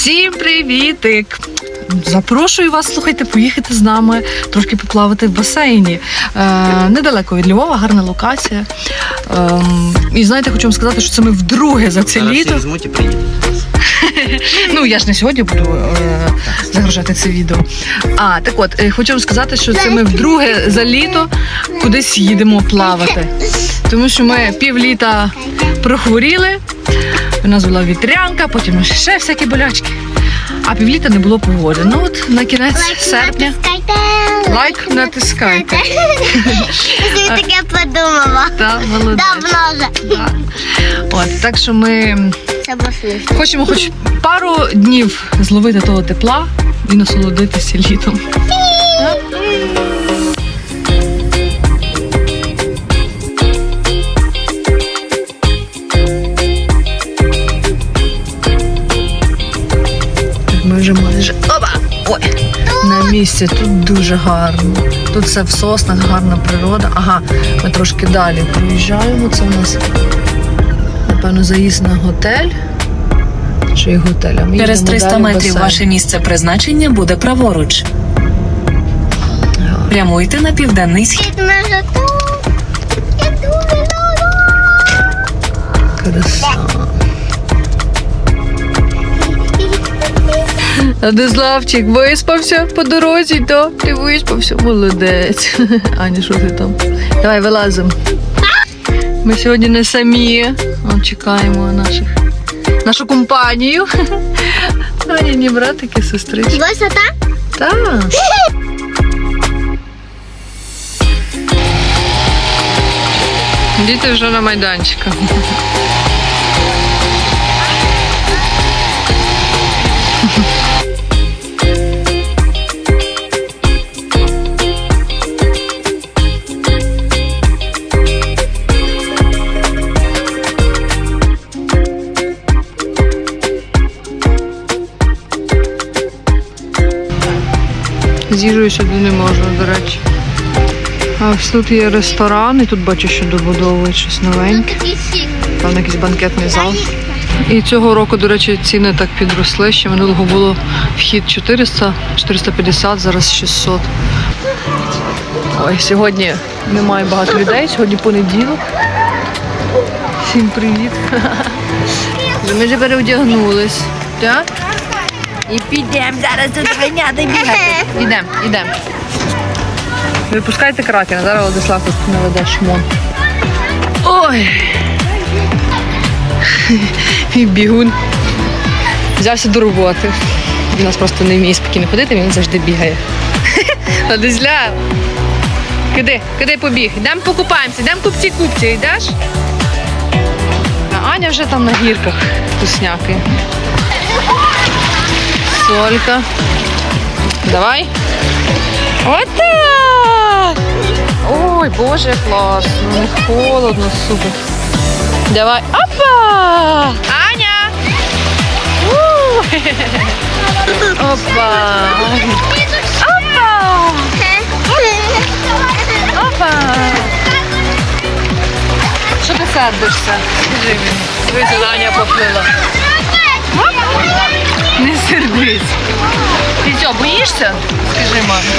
Всім привітик! Запрошую вас, слухайте, поїхати з нами трошки поплавати в басейні. Е, недалеко від Львова, гарна локація. Ем, і знаєте, хочу вам сказати, що це ми вдруге за це літо. і приїдуть. Ну я ж не сьогодні буду е, загружати це відео. А так от, е, хочу вам сказати, що це ми вдруге за літо кудись їдемо плавати. Тому що ми півліта прохворіли. У нас була вітрянка, потім ще всякі болячки. А півліта не було погоди. Ну от на кінець серпня лайк натискайте. Я таке подумала. Та молодець. Давно вже. Да. От так що ми хочемо хоч пару днів зловити того тепла і насолодитися літом. Майже опа! Ой! На місці тут дуже гарно. Тут все в соснах, гарна природа. Ага, ми трошки далі проїжджаємо. Це у нас напевно заїзд на готель. Чи готель? А ми Через 300 далі метрів басейн. ваше місце призначення буде праворуч. Прямуйте на південний схід. Краса. Адиславчик, виспався по дорозі, то ти виспався, молодець. Аня, що ти там? Давай вилазимо. Ми сьогодні не самі. Чекаємо наших, нашу компанію. Аніні братики, сестрички. Висота? Так. Діти вже на майданчиках. З сюди не можна, до речі. А ось тут є ресторан, і тут бачу, що добудовують щось новеньке. Там якийсь банкетний зал. І цього року, до речі, ціни так підросли. Ще минулого було вхід 400, 450, зараз 600. Ой, сьогодні немає багато людей, сьогодні понеділок. Всім привіт. Ми вже переодягнулись. Так? І підемо зараз тут ганяти бігати. Ідемо, ідемо. Випускайте кракена, зараз Владислав тут наведе шмон. Ой. І бігун. Взявся до роботи. Він у нас просто не вміє спокійно ходити, він завжди бігає. Владислав. Куди? Куди побіг? Йдемо покупаємося, йдемо купці купці, йдеш? А Аня вже там на гірках вкусняки. Солька. Давай. Отак! Ой, боже, класно. Не холодно, супер. Давай. Опа! Аня! У! Опа! Опа! Опа! Що ти сердишся? Скажи мені. Аня поплила. Не сердись. Ти що, боїшся? Скажи, мамі.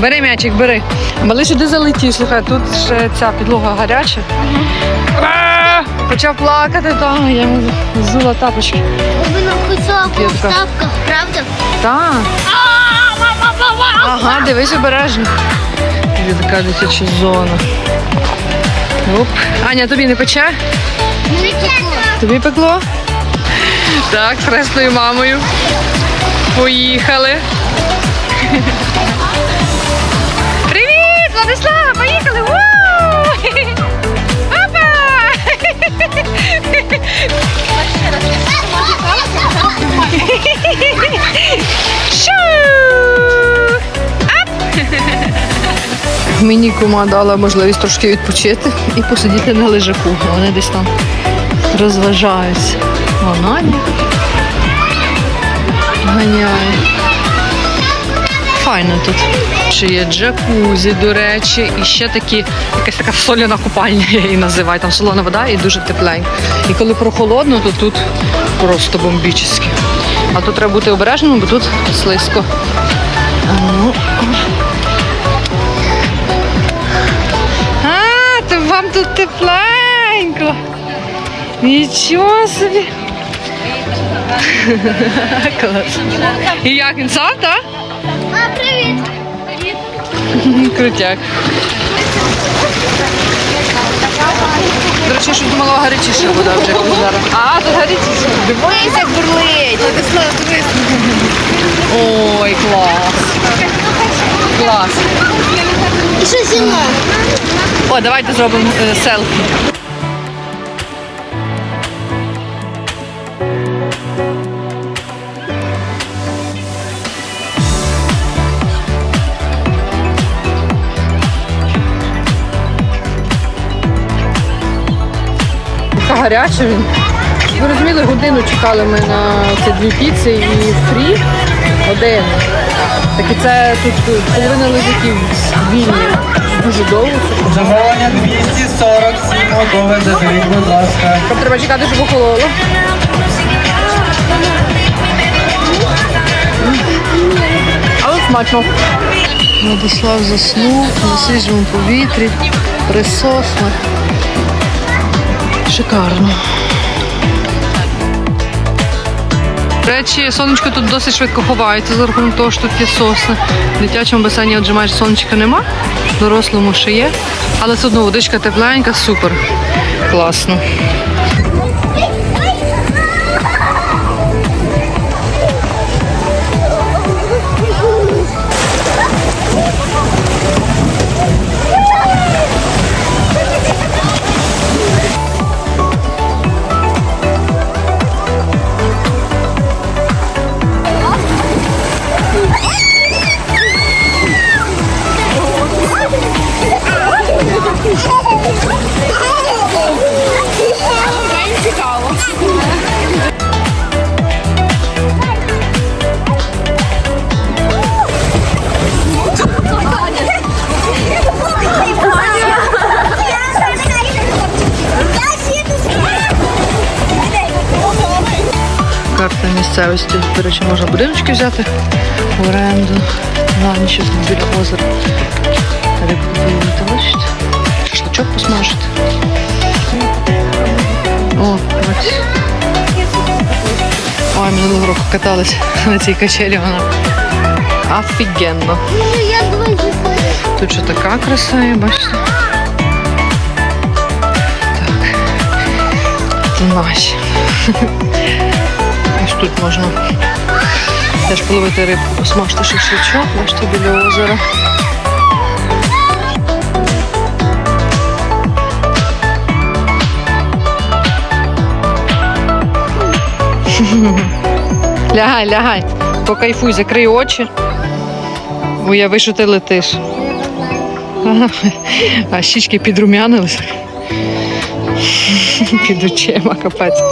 Бери м'ячик, бери. Малий сюди залетів, слухай, тут ще ця підлога гаряча. Почав плакати, та я йому взула тапочки. Ви на кусок у Кітка. тапках, правда? Так. Ага, дивись обережно. Тобі така дитяча зона. Оп. Аня, тобі не пече? Тобі пекло? Так, з хресною мамою. Поїхали. Привіт, Владислав! Мені кума дала можливість трошки відпочити і посидіти на лежаку. Вони десь там розважаються. Вона ганяє. файно тут. Ще є джакузі, до речі, і ще такі, якась така соляна купальня, я її називаю. Там солона вода і дуже тепленька. І коли прохолодно, то тут просто бомбічно. А тут треба бути обережним, бо тут слизько. А, ну. Нічого собі. Клас. І як він сам, так? А, привіт. Крутяк. До речі, щось думала, гарячіша вода вже якось зараз. А, тут гарячіша. Дивись, як бурлить. Ой, клас. Клас. І що зі? О, давайте зробимо е, селфі. Він. Ви розуміли, годину чекали ми на ці дві піци і фрі один. Так і це тут половина лежаків вільні. Дуже довго. Замовлення 247 готове, заберіть, будь ласка. Треба чекати, щоб охололо. Але смачно. Владислав заснув на свіжому повітрі, присосне. Шикарно. До речі, сонечко тут досить швидко ховається за рахунок того, що тут є сосни. В дитячому басейні отже майже сонечка нема, дорослому ще є. Але все одно водичка тепленька, супер. Класно. Місцевості. До речі, можна будиночки взяти в оренду на ніч біля озера. Рибку половити, бачите? Шашличок посмажити. О, бачите. Ой, минулого року катались на цій качелі, вона офігенно. Тут ще така краса, є, бачите. Так. Це наші. Ось тут можна теж половити рибку, посмажити шашличок, бачите, біля озера. Лягай, лягай, покайфуй, закрий очі. Уяви, що ти летиш. А щічки підрумянились. Під очима капець.